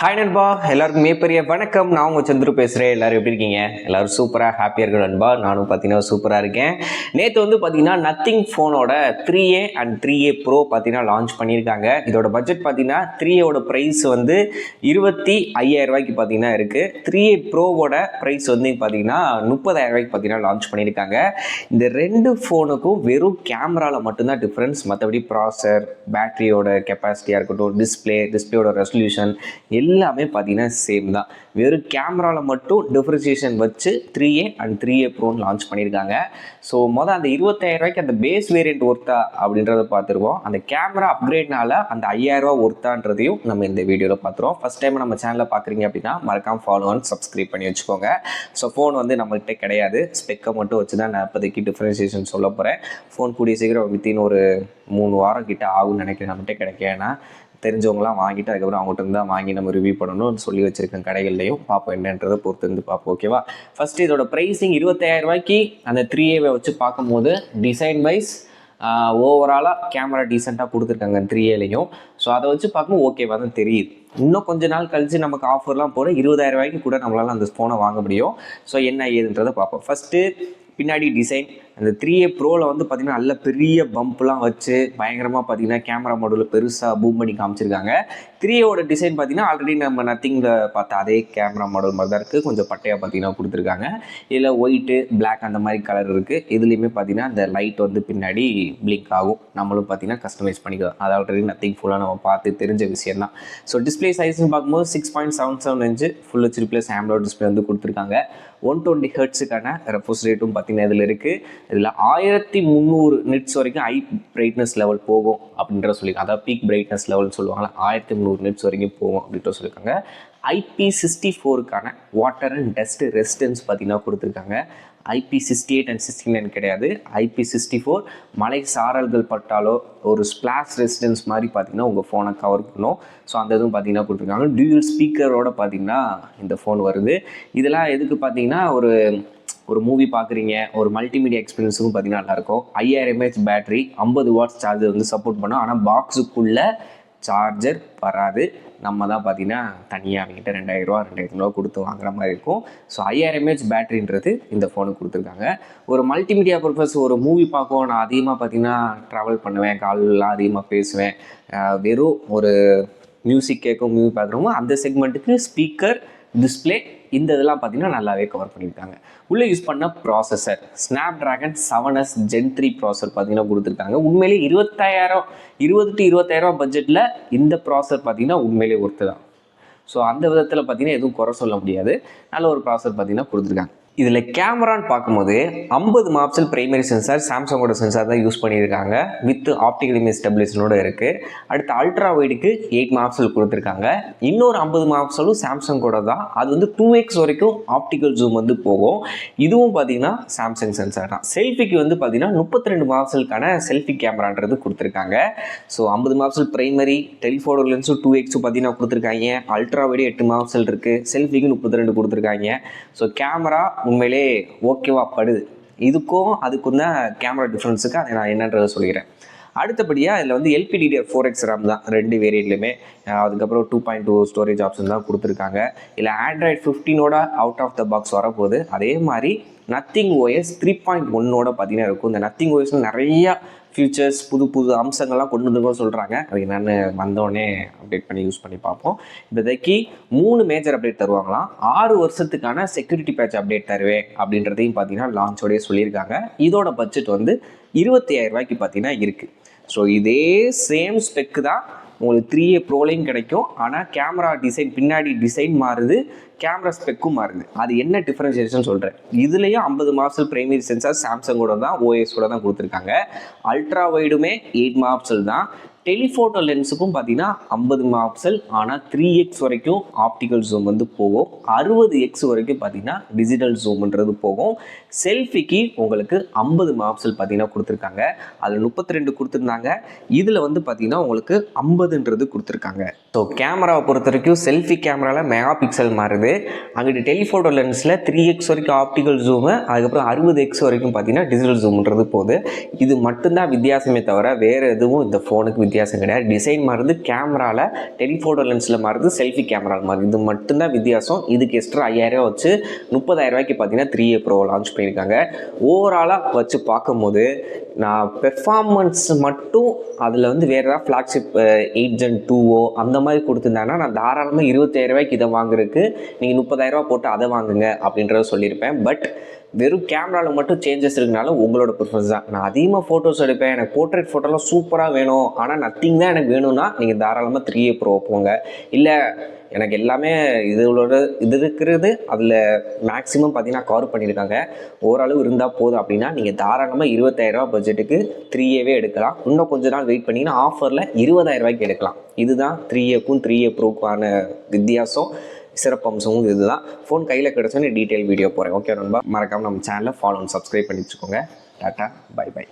Hi நண்பா. எல்லாருக்கும் மிகப்பெரிய வணக்கம். நான் உங்கள் சந்துரு பேசுகிறேன் எல்லாரும் எப்படி இருக்கீங்க? எல்லோரும் சூப்பராக ஹாப்பியாக இருக்க நண்பா. நானும் பார்த்தீங்கன்னா சூப்பராக இருக்கேன். நேற்று வந்து பார்த்தீங்கன்னா நத்திங் ஃபோனோட three A and three A pro பார்த்தீங்கன்னா லான்ச் பண்ணியிருக்காங்க. இதோட பட்ஜெட் பார்த்தீங்கன்னா த்ரீ ஏவோட ப்ரைஸ் வந்து இருபத்தி ஐயாயிரம் ரூபாய்க்கு பார்த்தீங்கன்னா இருக்குது த்ரீ ஏ ப்ரோவோட ப்ரைஸ் வந்து பார்த்தீங்கன்னா முப்பதாயிரம் ரூபாய்க்கு பார்த்தீங்கன்னா லான்ச் பண்ணியிருக்காங்க. இந்த ரெண்டு ஃபோனுக்கும் வெறும் கேமராவில் மட்டும்தான் டிஃப்ரென்ஸ் மற்றபடி ப்ராசர் பேட்டரியோட கெப்பாசிட்டியாக இருக்கட்டும் டிஸ்பிளே டிஸ்பிளேயோட ரெசல்யூஷன் எல்லாம் எல்லாமே பார்த்தீங்கன்னா சேம் தான். வெறும் கேமராவில் மட்டும் டிஃப்ரென்சியேஷன் வச்சு three A and three A ப்ரோன்னு launch பண்ணியிருக்காங்க. ஸோ மொதல் அந்த இருபத்தாயிரம் ரூபாய்க்கு அந்த பேஸ் வேரியண்ட் ஒர்த்தா அப்படின்றத பார்த்துருவோம். அந்த கேமரா அப்கிரேட்னால அந்த ஐயாயிரரூவா ஒர்த்தான்றதையும் நம்ம இந்த வீடியோவில் பார்த்துருவோம். ஃபஸ்ட் டைம் நம்ம சேனலில் பார்க்குறீங்க அப்படின்னா மறக்காம ஃபாலோ அண்ட் சப்ஸ்கிரைப் பண்ணி வச்சுக்கோங்க. ஸோ ஃபோன் வந்து நம்மகிட்ட கிடையாது. ஸ்பெக்கை மட்டும் வச்சு தான் நான் இப்போதைக்கு டிஃப்ரென்சியேஷன் சொல்ல போகிறேன் ஃபோன் கூடிய சீக்கிரம் வித்தின் ஒரு மூணு வாரம் கிட்ட ஆகும்னு நினைக்கிறேன். நம்மகிட்ட கிடைக்க ஏன்னா தெரிஞ்சவங்களாம் வாங்கிட்டு அதுக்கப்புறம் அவங்ககிட்ட தான் வாங்கி நம்ம ரிவ்யூ பண்ணணும்னு சொல்லி வச்சிருக்கேன் கடைகள்லையும் பார்ப்போம் என்னன்றதை பொறுத்து இருந்து பார்ப்போம் ஓகேவா ஃபர்ஸ்ட் இதோட ப்ரைஸிங் இருபத்தாயிரம் ரூபாய்க்கு அந்த த்ரீ ஏவை வச்சு பார்க்கும்போது டிசைன் வைஸ் ஓவராலாக கேமரா டீசெண்டாக கொடுத்துருக்காங்க த்ரீ ஏலையும் ஸோ அதை வச்சு பார்க்கும்போது ஓகேவா தான் தெரியுது. இன்னும் கொஞ்ச நாள் கழித்து நமக்கு ஆஃபர்லாம் போட இருபதாயிரம் ரூபாய்க்கு கூட நம்மளால் அந்த ஃபோனை வாங்க முடியும். ஸோ என்ன ஏதுன்றதை பார்ப்போம். ஃபஸ்ட்டு பின்னாடி டிசைன் அந்த த்ரீ ஏ ப்ரோவில் வந்து பார்த்திங்கன்னா நல்ல பெரிய பம்ப்லாம் வச்சு பயங்கரமாக பார்த்தீங்கன்னா கேமரா மாடலில் பெருசாக பூம் பண்ணி காமிச்சிருக்காங்க. த்ரீ ஏவோட டிசைன் பார்த்தீங்கன்னா ஆல்ரெடி நம்ம நத்திங்கில் பார்த்த அதே கேமரா மாடல் மாதிரி தான் இருக்குது கொஞ்சம் பட்டையாக பார்த்தீங்கன்னா கொடுத்துருக்காங்க. இதில் ஒயிட்டு பிளாக் அந்த மாதிரி கலர் இருக்குது இதுலேயுமே பார்த்தீங்கன்னா அந்த லைட் வந்து பின்னாடி பிளிங்க் ஆகும். நம்மளும் பார்த்தீங்கன்னா கஸ்டமைஸ் பண்ணிக்கலாம். அது ஆல்ரெடி நத்திங் ஃபுல்லாக நம்ம பார்த்து தெரிஞ்ச விஷயம் தான் ஸோ டிஸ்பிளே சைஸ்னு பார்க்கும்போது six point seven seven inch full H plus AMOLED display வந்து கொடுத்துருக்காங்க. ஒன் டுவெண்ட்டி ஹெர்ட்ஸுக்கான ரெஃபோஸ் ரேட்டும் பார்த்தீங்கன்னா இதில் இருக்குது இதில் ஆயிரத்தி முந்நூறு நிட்ஸ் வரைக்கும் ஐ பிரைட்னஸ் லெவல் போகும் அப்படின்ற சொல்லியிருக்காங்க. அதாவது பீக் பிரைட்னஸ் லெவல் சொல்லுவாங்களா ஆயிரத்தி முந்நூறு நிட்ஸ் வரைக்கும் போகும் அப்படின்ற சொல்லியிருக்காங்க. ஐபி சிக்ஸ்டி ஃபோருக்கான வாட்டர் அண்ட் டஸ்ட் ரெசிஸ்டன்ஸ் பார்த்தீங்கன்னா கொடுத்துருக்காங்க. IP sixty eight and sixty nine கிடையாது. ஐபி சிக்ஸ்டி ஃபோர் மலை சாரல்கள் பட்டாலோ ஒரு ஸ்பிளாஷ் ரெசிடென்ஸ் மாதிரி பார்த்தீங்கன்னா உங்கள் ஃபோனை கவர் பண்ணும். ஸோ அந்த இதுவும் பார்த்தீங்கன்னா கொடுத்துருக்காங்க. டியூயல் ஸ்பீக்கரோட பார்த்தீங்கன்னா இந்த ஃபோன் வருது. இதெல்லாம் எதுக்கு பார்த்தீங்கன்னா ஒரு ஒரு மூவி பார்க்குறீங்க ஒரு மல்டிமீடியா எக்ஸ்பீரியன்ஸுக்கும் பார்த்தீங்கன்னா நல்லாயிருக்கும் ஐயாயிரம் எம்ஏஹெச் பேட்டரி ஐம்பது வாட்ஸ் சார்ஜர் வந்து சப்போர்ட் பண்ணும். ஆனால் பாக்ஸுக்குள்ளே சார்ஜர் வராது. நம்ம தான் பார்த்தீங்கன்னா தனியாக அவங்ககிட்ட ரெண்டாயிரரூவா ரெண்டாயிரத்தி ரூபா கொடுத்து வாங்குற மாதிரி இருக்கும். ஸோ ஐயாயிரம் எம்ஏஹெச் பேட்டரின்றது இந்த ஃபோனுக்கு கொடுத்துருக்காங்க. ஒரு மல்டிமீடியா பர்பஸ் ஒரு மூவி பார்க்கவும் நான் அதிகமாக பார்த்தீங்கன்னா ட்ராவல் பண்ணுவேன். கால்லாம் அதிகமாக பேசுவேன். வெறும் ஒரு மியூசிக் கேட்கும் மூவி பார்க்குறவங்க அந்த செக்மெண்ட்டுக்கு ஸ்பீக்கர் டிஸ்பிளே இந்த இதெல்லாம் பார்த்தீங்கன்னா நல்லாவே கவர் பண்ணியிருக்காங்க. உள்ளே யூஸ் பண்ண processor Snapdragon seven S gen three processor பார்த்தீங்கன்னா கொடுத்துருக்காங்க. உண்மையிலேயே இருபத்தாயிரம் இருபது டு இருபத்தாயிரம் பட்ஜெட்டில் இந்த ப்ராசர் பார்த்தீங்கன்னா உண்மையிலேயே ஒர்த்து தான். ஸோ அந்த விதத்தில் பார்த்தீங்கன்னா எதுவும் குறை சொல்ல முடியாது. நல்ல ஒரு ப்ராசர் பார்த்தீங்கன்னா கொடுத்துருக்காங்க. இதில் கேமரான்னு பார்க்கும்போது ஐம்பது மாப்சல் பிரைமரி சென்சார் சாம்சங்கோட சென்சார் தான் யூஸ் பண்ணியிருக்காங்க. வித் ஆப்டிகல் இமேஜ் ஸ்டெபிலேஷனோட இருக்குது அடுத்து அல்ட்ரா வைடுக்கு எயிட் மாப்சல் கொடுத்துருக்காங்க. இன்னொரு ஐம்பது மாப்சலும் சாம்சங்கோட தான். அது வந்து டூ எக்ஸ் வரைக்கும் ஆப்டிக்கல் ஜூம் வந்து போகும். இதுவும் பார்த்தீங்கன்னா சாம்சங் சென்சார் தான். செல்ஃபிக்கு வந்து பார்த்தீங்கன்னா முப்பத்தி ரெண்டு மாப்சலுக்கான செல்ஃபி கேமரான்றது கொடுத்துருக்காங்க. ஸோ ஐம்பது மாப்சல் பிரைமரி டெலிஃபோட்டோ லென்ஸும் டூ எக்ஸும் பார்த்தீங்கன்னா கொடுத்துருக்காங்க. அல்ட்ரா வைடு எட்டு மாப்சல் இருக்குது செல்ஃபிக்கு முப்பத்தி ரெண்டு கொடுத்துருக்காங்க. ஸோ கேமரா உண்மையிலே ஓகேவா படுது. இதுக்கும் அதுக்கும் தான் கேமரா டிஃப்ரென்ஸுக்கு அதை நான் என்னன்றதை சொல்லிக்கிறேன். அடுத்தபடியாக இதில் வந்து எல்பிடிடிஆர் ஃபோர் எக்ஸ் ரேம் தான் ரெண்டு வேரியண்ட்லையுமே அதுக்கப்புறம் two point two storage option தான் கொடுத்துருக்காங்க. இல்லை ஆண்ட்ராய்ட் ஃபிஃப்டீனோட அவுட் ஆஃப் த பாக்ஸ் வரப்போகுது. அதே மாதிரி நத்திங் ஓஎஸ் த்ரீ பாயிண்ட் ஒன்னோட பார்த்தீங்கன்னா இருக்கும். இந்த நத்திங் ஓஎஸ்ல நிறையா ஃபியூச்சர்ஸ் புது புது அம்சங்கள்லாம் கொண்டு வந்துருக்கோம் சொல்கிறாங்க அது என்னென்னு வந்தோடனே அப்டேட் பண்ணி யூஸ் பண்ணி பார்ப்போம். இப்போதைக்கு மூணு மேஜர் அப்டேட் தருவாங்களாம். ஆறு வருஷத்துக்கான செக்யூரிட்டி பேட்ச் அப்டேட் தருவேன் அப்படின்றதையும் பார்த்தீங்கன்னா லான்ச்சோடய சொல்லியிருக்காங்க. இதோட பட்ஜெட் வந்து இருபத்தி ஆயிரம் ரூபாய்க்கு பார்த்தீங்கன்னா இருக்குது ஸோ இதே சேம் ஸ்பெக்கு தான் உங்களுக்கு த்ரீ ஏ ப்ரோலையும் கிடைக்கும். ஆனால் கேமரா டிசைன் பின்னாடி டிசைன் மாறுது கேமரா ஸ்பெக்கும் மாறுது. அது என்ன டிஃப்ரென்சியேஷன் சொல்கிறேன் இதுலேயும் ஐம்பது மாப்சல் பிரைமரி சென்சார் சாம்சங்கோட தான் ஓஎஸோட தான் கொடுத்துருக்காங்க. அல்ட்ரா வைடுமே எயிட் மாப்சல் தான். டெலிஃபோட்டோ லென்ஸுக்கும் பார்த்தீங்கன்னா ஐம்பது மாப்சல் ஆனால் த்ரீ எக்ஸ் வரைக்கும் ஆப்டிக்கல் ஜூம் வந்து போகும். அறுபது எக்ஸ் வரைக்கும் பார்த்தீங்கன்னா டிஜிட்டல் ஜூம்ன்றது போகும். செல்ஃபிக்கு உங்களுக்கு ஐம்பது மாப்சல் பார்த்தீங்கன்னா கொடுத்துருக்காங்க. அதில் முப்பத்தி ரெண்டு கொடுத்துருந்தாங்க. இதில் வந்து பார்த்தீங்கன்னா உங்களுக்கு ஐம்பதுன்றது கொடுத்துருக்காங்க. ஸோ கேமராவை பொறுத்த வரைக்கும் செல்ஃபி கேமராவில் மெகா பிக்சல் மாறுது. அங்கிட்டு டெலிஃபோட்டோ லென்ஸில் த்ரீ எக்ஸ் வரைக்கும் ஆப்டிக்கல் ஜூமு அதுக்கப்புறம் அறுபது எக்ஸ் வரைக்கும் பார்த்தீங்கன்னா டிஜிட்டல் ஜூம்ன்றது போகுது. இது மட்டும்தான் வித்தியாசமே தவிர வேறு எதுவும் இந்த ஃபோனுக்கு வித்தியாசம் வித்தியாசம் கிடையாது. டிசைன் மாறுது கேமராவில் டெலிஃபோட்டோ லென்ஸில் மாறுது செல்ஃபி கேமராவில் மாறுது. இது மட்டும்தான் வித்தியாசம். இதுக்கு எக்ஸ்ட்ரா ஐயாயிரம் வச்சு முப்பதாயிரம் ரூபாய்க்கு பார்த்தீங்கன்னா த்ரீ ஏ ப்ரோ லான்ச் பண்ணியிருக்காங்க. ஓவராலாக வச்சு பார்க்கும்போது நான் பெர்ஃபார்மன்ஸ் மட்டும் அதில் வந்து வேறு ஏதாவது ஃப்ளாக்ஷிப் எயிட் ஜென் டூவோ அந்த மாதிரி கொடுத்துருந்தாங்கன்னா நான் தாராளமாக இருபத்தாயிரம் ரூபாய்க்கு இதை வாங்குறதுக்கு நீங்கள் முப்பதாயிரரூபா போட்டு அதை வாங்குங்க அப்படின்றத சொல்லியிருப்பேன். பட் வெறும் கேமராவில் மட்டும் சேஞ்சஸ் இருக்கனால உங்களோட ப்ரிஃபரன்ஸ் தான். நான் அதிகமாக ஃபோட்டோஸ் எடுப்பேன். எனக்கு போர்ட்ரேட் ஃபோட்டோலாம் சூப்பராக வேணும். ஆனால் நத்திங் தான் எனக்கு வேணும்னா நீங்கள் தாராளமாக த்ரீ ஏ ப்ரோ போங்க. இல்லை எனக்கு எல்லாமே இதோட இது இருக்கிறது அதில் மேக்ஸிமம் பார்த்தீங்கன்னா கவர் பண்ணியிருக்காங்க. ஓரளவு இருந்தால் போதும் அப்படின்னா நீங்கள் தாராளமாக இருபத்தாயிரரூபா பட்ஜெட்டுக்கு த்ரீ ஏவே எடுக்கலாம். இன்னும் கொஞ்ச நாள் வெயிட் பண்ணிங்கன்னா ஆஃபரில் இருபதாயிரரூபாய்க்கு எடுக்கலாம். இதுதான் த்ரீ ஏக்கும் த்ரீ ஏ ப்ரோக்கான வித்தியாசம். சிறப்பம்சமும் இதுதான். ஃபோன் கையில் கிடச்சோன்னே டீட்டெயில் வீடியோ போகிறேன் ஓகே நண்பா? மறக்காமல் நம்ம சேனலை ஃபாலோ சப்ஸ்கிரைப் பண்ணி வச்சுக்கோங்க. Tata bye by